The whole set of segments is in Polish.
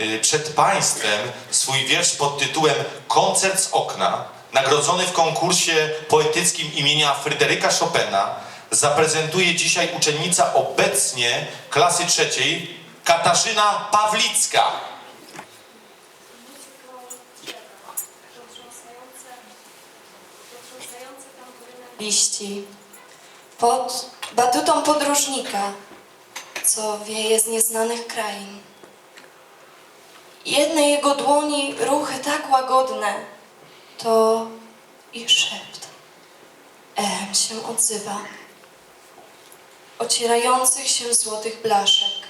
y, przed Państwem swój wiersz pod tytułem Koncert z okna, nagrodzony w konkursie poetyckim imienia Fryderyka Chopina, zaprezentuje dzisiaj uczennica obecnie klasy trzeciej Katarzyna Pawlicka. liści pod batutą podróżnika, co wieje z nieznanych krain. Jedne jego dłoni ruchy tak łagodne, to i szept echem się odzywa, ocierających się złotych blaszek.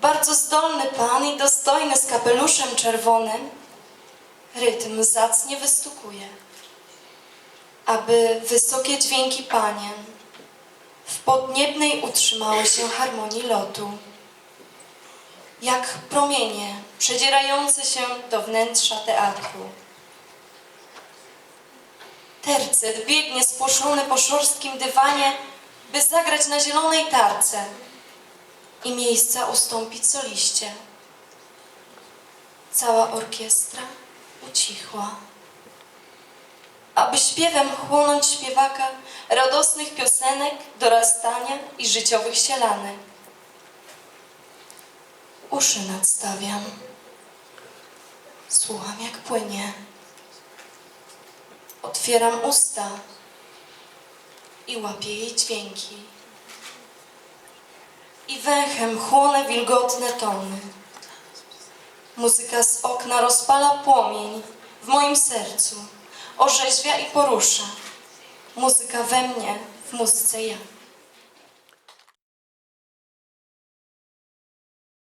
Bardzo zdolny pan i dostojny z kapeluszem czerwonym, rytm zacnie wystukuje aby wysokie dźwięki panien w podniebnej utrzymały się harmonii lotu. Jak promienie przedzierające się do wnętrza teatru. Tercet biegnie spłoszony po szorstkim dywanie, by zagrać na zielonej tarce i miejsca ustąpić soliście. Cała orkiestra ucichła aby śpiewem chłonąć śpiewaka radosnych piosenek, dorastania i życiowych sielanek. Uszy nadstawiam, słucham jak płynie. Otwieram usta i łapię jej dźwięki. I węchem chłonę wilgotne tony. Muzyka z okna rozpala płomień w moim sercu orzeźwia i porusza. Muzyka we mnie, w muzyce ja.